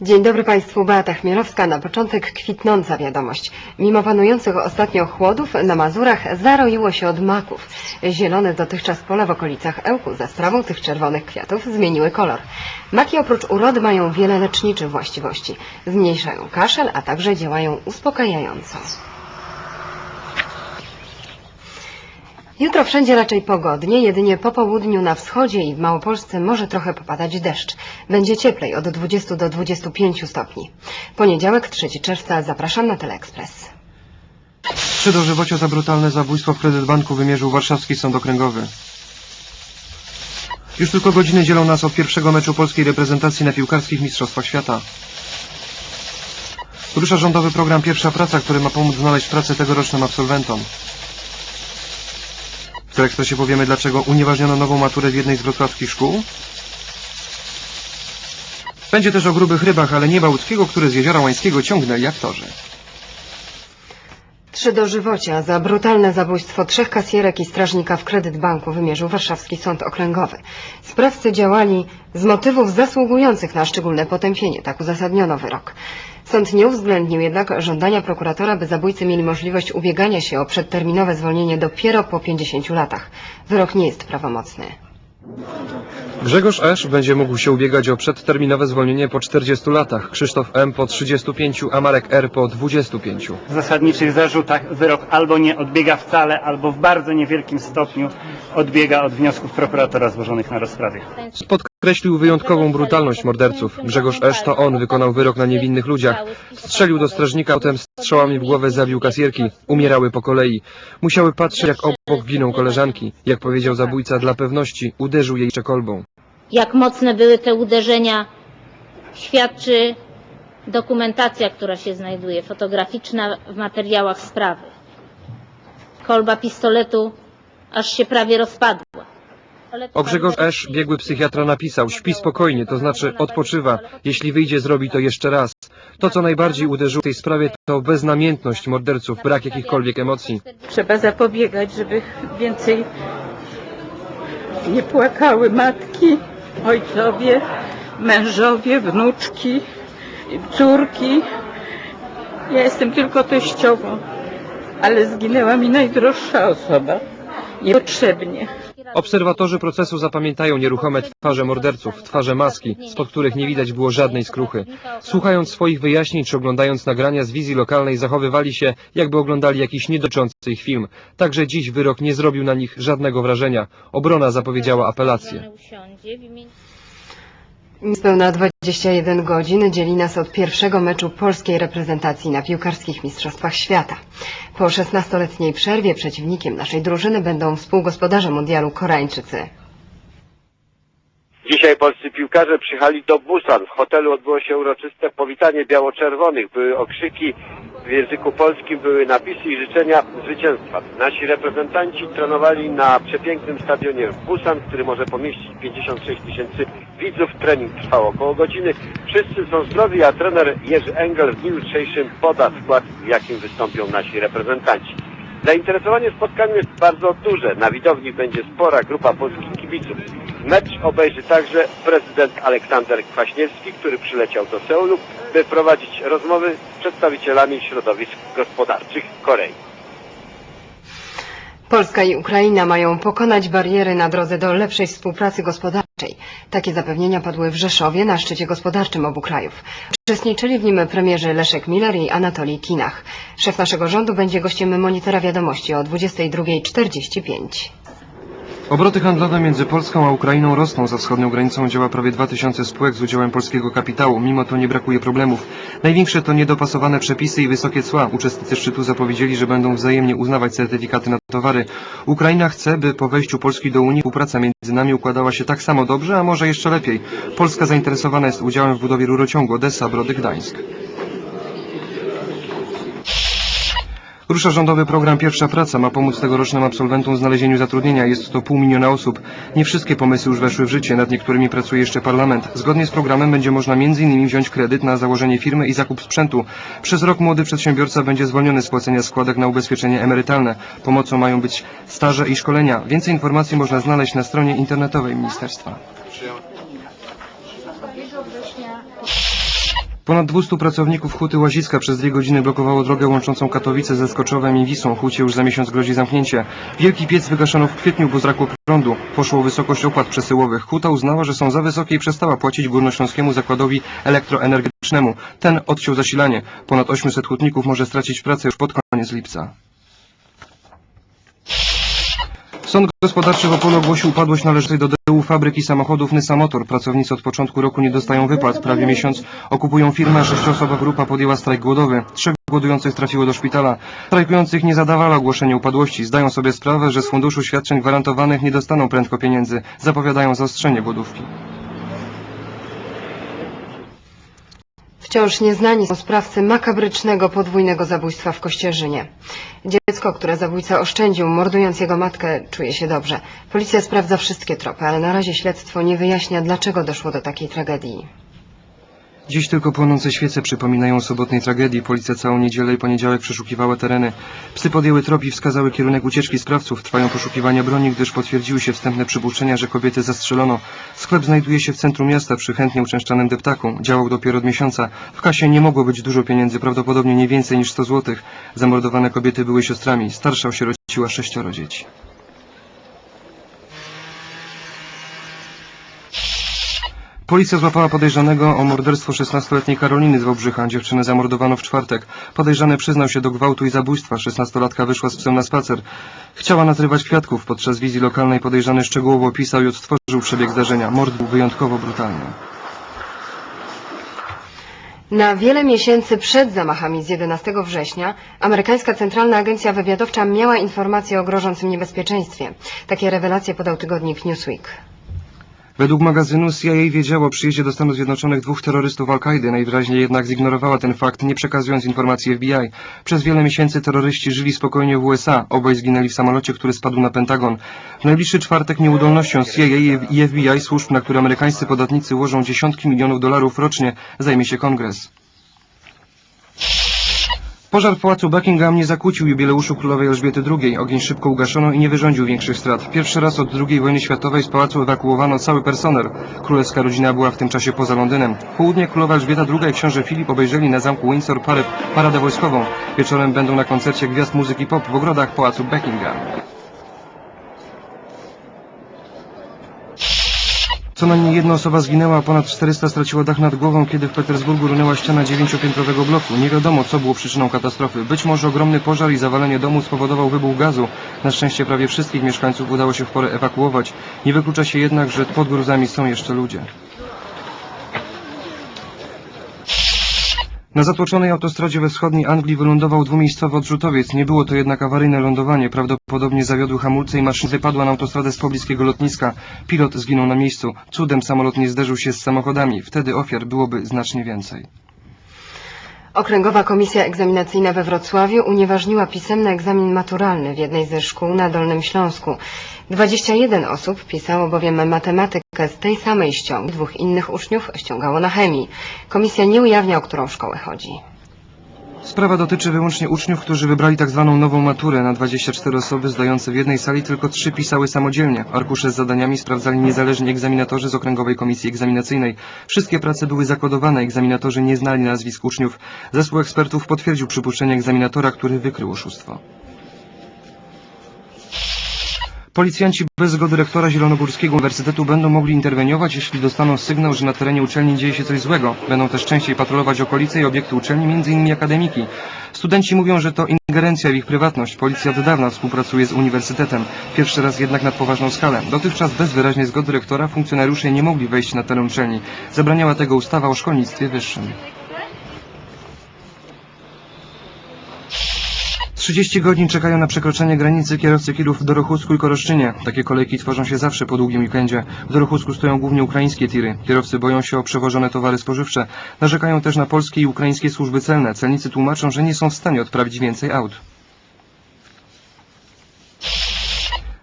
Dzień dobry Państwu, Beata Chmielowska. Na początek kwitnąca wiadomość. Mimo panujących ostatnio chłodów na Mazurach zaroiło się od maków. Zielone dotychczas pola w okolicach Ełku za sprawą tych czerwonych kwiatów zmieniły kolor. Maki oprócz urody mają wiele leczniczych właściwości. Zmniejszają kaszel, a także działają uspokajająco. Jutro wszędzie raczej pogodnie, jedynie po południu na wschodzie i w Małopolsce może trochę popadać deszcz. Będzie cieplej od 20 do 25 stopni. Poniedziałek 3 czerwca zapraszam na Teleekspres. Trzy dożywocia za brutalne zabójstwo w Kredytbanku wymierzył warszawski sąd okręgowy. Już tylko godziny dzielą nas od pierwszego meczu polskiej reprezentacji na piłkarskich Mistrzostwach Świata. Rusza rządowy program Pierwsza Praca, który ma pomóc znaleźć pracę tegorocznym absolwentom. W Teleekspresie powiemy, dlaczego unieważniono nową maturę w jednej z wrocławskich szkół. Będzie też o grubych rybach, ale nie Bałtyckiego, które z jeziora Łańskiego ciągnęli aktorzy. Trzy dożywocia za brutalne zabójstwo trzech kasjerek i strażnika w Kredytbanku wymierzył warszawski sąd okręgowy. Sprawcy działali z motywów zasługujących na szczególne potępienie, tak uzasadniono wyrok. Sąd nie uwzględnił jednak żądania prokuratora, by zabójcy mieli możliwość ubiegania się o przedterminowe zwolnienie dopiero po 50 latach. Wyrok nie jest prawomocny. Grzegorz Esz będzie mógł się ubiegać o przedterminowe zwolnienie po 40 latach, Krzysztof M. po 35, a Marek R. po 25. w zasadniczych zarzutach wyrok albo nie odbiega wcale, albo w bardzo niewielkim stopniu odbiega od wniosków prokuratora złożonych na rozprawie. Podkreślił wyjątkową brutalność morderców. Grzegorz Esz to on wykonał wyrok na niewinnych ludziach. Strzelił do strażnika, potem strzałami w głowę zabił kasjerki. Umierały po kolei. Musiały patrzeć, jak obok giną koleżanki. Jak powiedział zabójca, dla pewności uderzył jej jeszcze kolbą. Jak mocne były te uderzenia, świadczy dokumentacja, która się znajduje, fotograficzna w materiałach sprawy. Kolba pistoletu aż się prawie rozpadła. O Grzegorz Esz biegły psychiatra napisał, śpi spokojnie, to znaczy odpoczywa. Jeśli wyjdzie, zrobi to jeszcze raz. To, co najbardziej uderzyło w tej sprawie, to beznamiętność morderców, brak jakichkolwiek emocji. Trzeba zapobiegać, żeby więcej nie płakały matki, ojcowie, mężowie, wnuczki, córki. Ja jestem tylko teściową, ale zginęła mi najdroższa osoba. Niepotrzebnie. Obserwatorzy procesu zapamiętają nieruchome twarze morderców, twarze maski, spod których nie widać było żadnej skruchy. Słuchając swoich wyjaśnień czy oglądając nagrania z wizji lokalnej zachowywali się, jakby oglądali jakiś niedotyczący ich film. Także dziś wyrok nie zrobił na nich żadnego wrażenia. Obrona zapowiedziała apelację. Niespełna 21 godzin dzieli nas od pierwszego meczu polskiej reprezentacji na piłkarskich Mistrzostwach Świata. Po 16-letniej przerwie przeciwnikiem naszej drużyny będą współgospodarze mundialu Koreańczycy. Dzisiaj polscy piłkarze przyjechali do Busan. W hotelu odbyło się uroczyste powitanie biało-czerwonych. Były okrzyki w języku polskim, były napisy i życzenia zwycięstwa. Nasi reprezentanci trenowali na przepięknym stadionie w Busan, który może pomieścić 56 tysięcy widzów. Trening trwał około godziny. Wszyscy są zdrowi, a trener Jerzy Engel w dniu jutrzejszym poda skład, w jakim wystąpią nasi reprezentanci. Zainteresowanie spotkaniem jest bardzo duże. Na widowni będzie spora grupa polskich kibiców. Mecz obejrzy także prezydent Aleksander Kwaśniewski, który przyleciał do Seulu, by prowadzić rozmowy z przedstawicielami środowisk gospodarczych Korei. Polska i Ukraina mają pokonać bariery na drodze do lepszej współpracy gospodarczej. Takie zapewnienia padły w Rzeszowie na szczycie gospodarczym obu krajów. Uczestniczyli w nim premierzy Leszek Miller i Anatolij Kinach. Szef naszego rządu będzie gościem monitora wiadomości o 22.45. Obroty handlowe między Polską a Ukrainą rosną. Za wschodnią granicą działa prawie 2000 spółek z udziałem polskiego kapitału. Mimo to nie brakuje problemów. Największe to niedopasowane przepisy i wysokie cła. Uczestnicy szczytu zapowiedzieli, że będą wzajemnie uznawać certyfikaty na towary. Ukraina chce, by po wejściu Polski do Unii współpraca między nami układała się tak samo dobrze, a może jeszcze lepiej. Polska zainteresowana jest udziałem w budowie rurociągu Odessa, Rusza rządowy program Pierwsza Praca. Ma pomóc tegorocznym absolwentom w znalezieniu zatrudnienia. Jest to pół miliona osób. Nie wszystkie pomysły już weszły w życie. Nad niektórymi pracuje jeszcze parlament. Zgodnie z programem będzie można m.in. wziąć kredyt na założenie firmy i zakup sprzętu. Przez rok młody przedsiębiorca będzie zwolniony z płacenia składek na ubezpieczenie emerytalne. Pomocą mają być staże i szkolenia. Więcej informacji można znaleźć na stronie internetowej ministerstwa. Ponad 200 pracowników Huty Łaziska przez dwie godziny blokowało drogę łączącą Katowice ze Skoczowem i Wisłą. Hucie już za miesiąc grozi zamknięcie. Wielki piec wygaszono w kwietniu, bo zrakło prądu. Poszło wysokość opłat przesyłowych. Huta uznała, że są za wysokie i przestała płacić Górnośląskiemu Zakładowi Elektroenergetycznemu. Ten odciął zasilanie. Ponad 800 hutników może stracić pracę już pod koniec lipca. Sąd gospodarczy w Opolu ogłosił upadłość należącej do DU fabryki samochodów Nysa Motor. Pracownicy od początku roku nie dostają wypłat. Prawie miesiąc okupują firmę, a sześcioosobowa grupa podjęła strajk głodowy. Trzech głodujących trafiło do szpitala. Strajkujących nie zadawala ogłoszenie upadłości. Zdają sobie sprawę, że z funduszu świadczeń gwarantowanych nie dostaną prędko pieniędzy. Zapowiadają zaostrzenie głodówki. Wciąż nieznani są sprawcy makabrycznego podwójnego zabójstwa w Kościerzynie. Dziecko, które zabójca oszczędził, mordując jego matkę, czuje się dobrze. Policja sprawdza wszystkie tropy, ale na razie śledztwo nie wyjaśnia, dlaczego doszło do takiej tragedii. Dziś tylko płonące świece przypominają o sobotnej tragedii. Policja całą niedzielę i poniedziałek przeszukiwała tereny. Psy podjęły trop i wskazały kierunek ucieczki sprawców. Trwają poszukiwania broni, gdyż potwierdziły się wstępne przypuszczenia, że kobiety zastrzelono. Sklep znajduje się w centrum miasta przy chętnie uczęszczanym deptaku. Działał dopiero od miesiąca. W kasie nie mogło być dużo pieniędzy, prawdopodobnie nie więcej niż 100 złotych. Zamordowane kobiety były siostrami. Starsza osierociła sześcioro dzieci. Policja złapała podejrzanego o morderstwo 16-letniej Karoliny z Wałbrzycha. Dziewczynę zamordowano w czwartek. Podejrzany przyznał się do gwałtu i zabójstwa. 16-latka wyszła z psem na spacer. Chciała natrywać kwiatków. Podczas wizji lokalnej podejrzany szczegółowo opisał i odtworzył przebieg zdarzenia. Mord był wyjątkowo brutalny. Na wiele miesięcy przed zamachami z 11 września amerykańska Centralna Agencja Wywiadowcza miała informacje o grożącym niebezpieczeństwie. Takie rewelacje podał tygodnik Newsweek. Według magazynu CIA wiedziało o przyjeździe do Stanów Zjednoczonych dwóch terrorystów Al-Kaidy. Najwyraźniej jednak zignorowała ten fakt, nie przekazując informacji FBI. Przez wiele miesięcy terroryści żyli spokojnie w USA. Obaj zginęli w samolocie, który spadł na Pentagon. W najbliższy czwartek nieudolnością CIA i FBI służb, na które amerykańscy podatnicy łożą dziesiątki milionów dolarów rocznie, zajmie się kongres. Pożar w pałacu Buckingham nie zakłócił jubileuszu królowej Elżbiety II. Ogień szybko ugaszono i nie wyrządził większych strat. Pierwszy raz od II wojny światowej z pałacu ewakuowano cały personel. Królewska rodzina była w tym czasie poza Londynem. W południe królowa Elżbieta II i książę Filip obejrzeli na zamku Windsor parę, paradę wojskową. Wieczorem będą na koncercie gwiazd muzyki pop w ogrodach pałacu Buckingham. Co najmniej jedna osoba zginęła, a ponad 400 straciło dach nad głową, kiedy w Petersburgu runęła ściana dziewięciopiętrowego bloku. Nie wiadomo, co było przyczyną katastrofy. Być może ogromny pożar i zawalenie domu spowodował wybuch gazu. Na szczęście prawie wszystkich mieszkańców udało się w porę ewakuować. Nie wyklucza się jednak, że pod gruzami są jeszcze ludzie. Na zatłoczonej autostradzie we wschodniej Anglii wylądował dwumiejscowy odrzutowiec. Nie było to jednak awaryjne lądowanie. Prawdopodobnie zawiodły hamulce i maszyna wypadła na autostradę z pobliskiego lotniska. Pilot zginął na miejscu. Cudem samolot nie zderzył się z samochodami. Wtedy ofiar byłoby znacznie więcej. Okręgowa Komisja Egzaminacyjna we Wrocławiu unieważniła pisemny egzamin maturalny w jednej ze szkół na Dolnym Śląsku. 21 osób pisało bowiem matematykę z tej samej ściągi. Dwóch innych uczniów ściągało na chemii. Komisja nie ujawnia, o którą szkołę chodzi. Sprawa dotyczy wyłącznie uczniów, którzy wybrali tak zwaną nową maturę. Na 24 osoby zdające w jednej sali tylko trzy pisały samodzielnie. Arkusze z zadaniami sprawdzali niezależni egzaminatorzy z Okręgowej Komisji Egzaminacyjnej. Wszystkie prace były zakodowane, egzaminatorzy nie znali nazwisk uczniów. Zespół ekspertów potwierdził przypuszczenie egzaminatora, który wykrył oszustwo. Policjanci bez zgody rektora Zielonogórskiego Uniwersytetu będą mogli interweniować, jeśli dostaną sygnał, że na terenie uczelni dzieje się coś złego. Będą też częściej patrolować okolice i obiekty uczelni, m.in. akademiki. Studenci mówią, że to ingerencja w ich prywatność. Policja od dawna współpracuje z uniwersytetem. Pierwszy raz jednak na poważną skalę. Dotychczas bez wyraźnej zgody rektora funkcjonariusze nie mogli wejść na teren uczelni. Zabraniała tego ustawa o szkolnictwie wyższym. 30 godzin czekają na przekroczenie granicy kierowcy tirów w Dorochusku i Koroszczynie. Takie kolejki tworzą się zawsze po długim weekendzie. W Dorochusku stoją głównie ukraińskie tiry. Kierowcy boją się o przewożone towary spożywcze. Narzekają też na polskie i ukraińskie służby celne. Celnicy tłumaczą, że nie są w stanie odprawić więcej aut.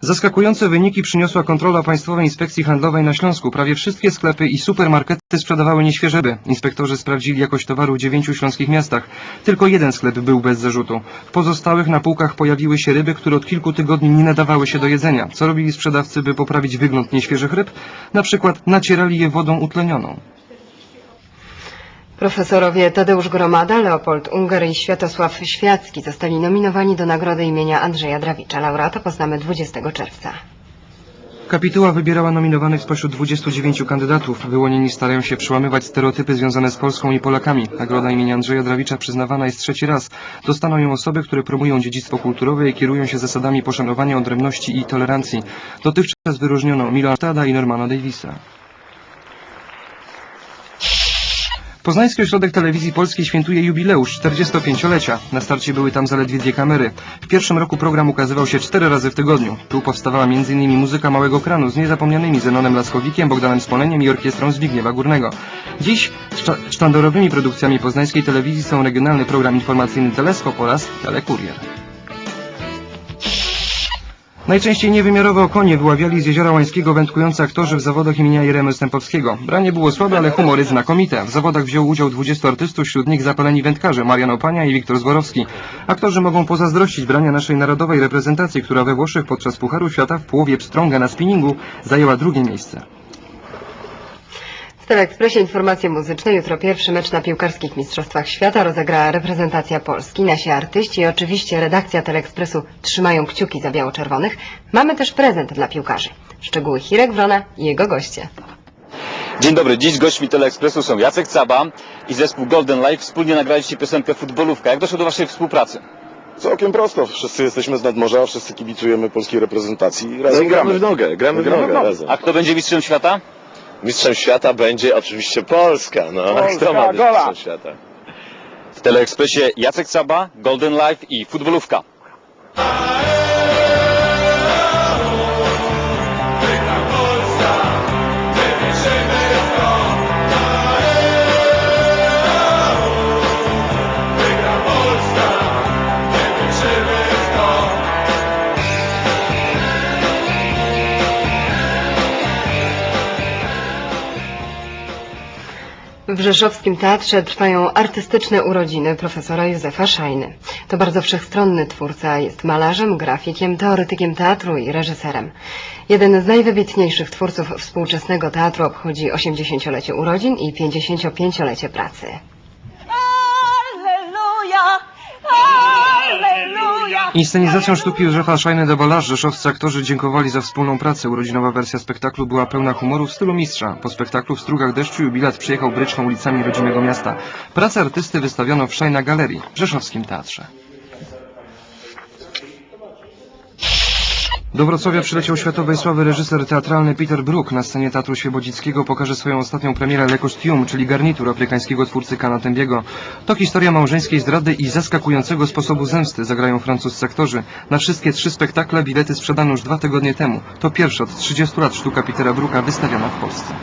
Zaskakujące wyniki przyniosła kontrola Państwowej Inspekcji Handlowej na Śląsku. Prawie wszystkie sklepy i supermarkety sprzedawały nieświeże ryby. Inspektorzy sprawdzili jakość towaru w dziewięciu śląskich miastach. Tylko jeden sklep był bez zarzutu. W pozostałych na półkach pojawiły się ryby, które od kilku tygodni nie nadawały się do jedzenia. Co robili sprzedawcy, by poprawić wygląd nieświeżych ryb? Na przykład nacierali je wodą utlenioną. Profesorowie Tadeusz Gromada, Leopold Unger i Światosław Świacki zostali nominowani do nagrody imienia Andrzeja Drawicza. Laureata poznamy 20 czerwca. Kapituła wybierała nominowanych spośród 29 kandydatów. Wyłonieni starają się przełamywać stereotypy związane z Polską i Polakami. Nagroda imienia Andrzeja Drawicza przyznawana jest trzeci raz. Dostaną ją osoby, które promują dziedzictwo kulturowe i kierują się zasadami poszanowania odrębności i tolerancji. Dotychczas wyróżniono Milana Tada i Normana Davisa. Poznański Ośrodek Telewizji Polskiej świętuje jubileusz 45-lecia. Na starcie były tam zaledwie dwie kamery. W pierwszym roku program ukazywał się cztery razy w tygodniu. Tu powstawała m.in. muzyka małego kranu z niezapomnianymi Zenonem Laskowikiem, Bogdanem Smoleniem i orkiestrą Zbigniewa Górnego. Dziś szta- sztandarowymi produkcjami poznańskiej telewizji są regionalny program informacyjny Teleskop oraz Telekurier. Najczęściej niewymiarowe konie wyławiali z Jeziora Łańskiego wędkujący aktorzy w zawodach imienia Jeremy Stępowskiego. Branie było słabe, ale humory znakomite. W zawodach wziął udział 20 artystów, wśród nich zapaleni wędkarze Marian Opania i Wiktor Zborowski. Aktorzy mogą pozazdrościć brania naszej narodowej reprezentacji, która we Włoszech podczas Pucharu Świata w połowie pstrąga na spinningu zajęła drugie miejsce. W Teleekspresie informacje muzyczne. Jutro pierwszy mecz na piłkarskich Mistrzostwach Świata rozegra reprezentacja Polski. Nasi artyści i oczywiście redakcja Teleekspresu trzymają kciuki za biało-czerwonych. Mamy też prezent dla piłkarzy. Szczegóły Hirek Wrona i jego goście. Dzień dobry, dziś gośćmi Teleekspresu są Jacek Caba i zespół Golden Life. Wspólnie nagraliście piosenkę Futbolówka. Jak doszło do waszej współpracy? Całkiem prosto. Wszyscy jesteśmy z nadmorza, wszyscy kibicujemy polskiej reprezentacji i razem No gramy gramy. w nogę, gramy w Gramy w nogę nogę. razem. A kto będzie mistrzem świata? Mistrzem świata będzie oczywiście Polska, no. Polska, Kto ma być gola. mistrzem świata? W Teleekspresie Jacek Caba, Golden Life i Futbolówka. W Rzeszowskim Teatrze trwają artystyczne urodziny profesora Józefa Szajny. To bardzo wszechstronny twórca, jest malarzem, grafikiem, teoretykiem teatru i reżyserem. Jeden z najwybitniejszych twórców współczesnego teatru obchodzi 80-lecie urodzin i 55-lecie pracy. Alleluja! Alleluja! Inscenizacją sztuki Józefa Szajny de Balasz rzeszowscy aktorzy dziękowali za wspólną pracę. Urodzinowa wersja spektaklu była pełna humoru w stylu mistrza. Po spektaklu w strugach deszczu jubilat przyjechał bryczką ulicami rodzimego miasta. Pracę artysty wystawiono w Szajna Galerii w Rzeszowskim Teatrze. Do Wrocławia przyleciał światowej sławy reżyser teatralny Peter Brook. Na scenie Teatru Świebodzickiego pokaże swoją ostatnią premierę Le Costume, czyli garnitur afrykańskiego twórcy Kana Tembiego. To historia małżeńskiej zdrady i zaskakującego sposobu zemsty zagrają francuscy aktorzy. Na wszystkie trzy spektakle bilety sprzedano już dwa tygodnie temu. To pierwsza od 30 lat sztuka Petera Brooka wystawiona w Polsce.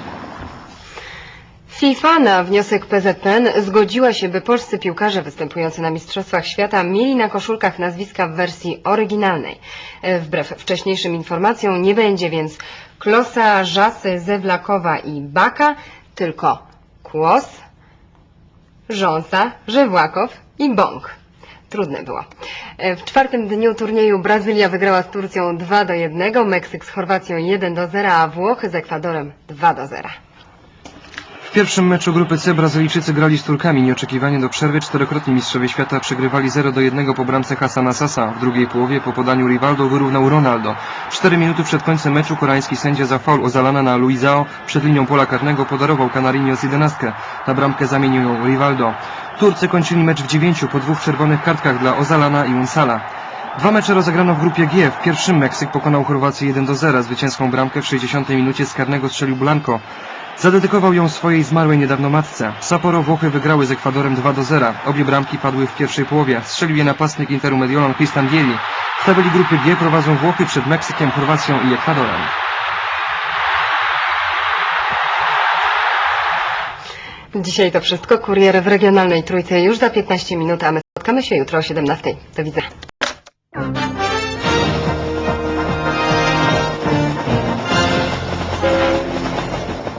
FIFA na wniosek PZPN zgodziła się, by polscy piłkarze występujący na Mistrzostwach Świata mieli na koszulkach nazwiska w wersji oryginalnej. E, Wbrew wcześniejszym informacjom nie będzie więc Klosa, Żasy, Zewlakowa i Baka, tylko Kłos, Rząsa, Żewłakow i Bąk. Trudne było. E, W czwartym dniu turnieju Brazylia wygrała z Turcją 2 do 1, Meksyk z Chorwacją 1 do 0, a Włochy z Ekwadorem 2 do 0. Pierwszym meczu grupy C Brazylijczycy grali z Turkami. Nieoczekiwanie do przerwy czterokrotni mistrzowie świata przegrywali 0 do 1 po bramce Hasana Sasa. W drugiej połowie po podaniu Rivaldo wyrównał Ronaldo. Cztery minuty przed końcem meczu koreański sędzia za faul Ozalana na Luizao przed linią pola karnego podarował Canarinho z 11. Na bramkę zamienił ją Rivaldo. Turcy kończyli mecz w dziewięciu po dwóch czerwonych kartkach dla Ozalana i Unsala. Dwa mecze rozegrano w grupie G. W pierwszym Meksyk pokonał Chorwację 1 do 0. Zwycięską bramkę w 60 minucie z karnego strzelił Blanco. Zadedykował ją swojej zmarłej niedawno matce. Sapporo Włochy wygrały z Ekwadorem 2 do 0. Obie bramki padły w pierwszej połowie. Strzelił je napastnik Interu Mediolan Christian Vieli. W tabeli grupy G prowadzą Włochy przed Meksykiem, Chorwacją i Ekwadorem. Dzisiaj to wszystko. Kurier w regionalnej trójce już za 15 minut, a my spotkamy się jutro o 17. Do widzenia.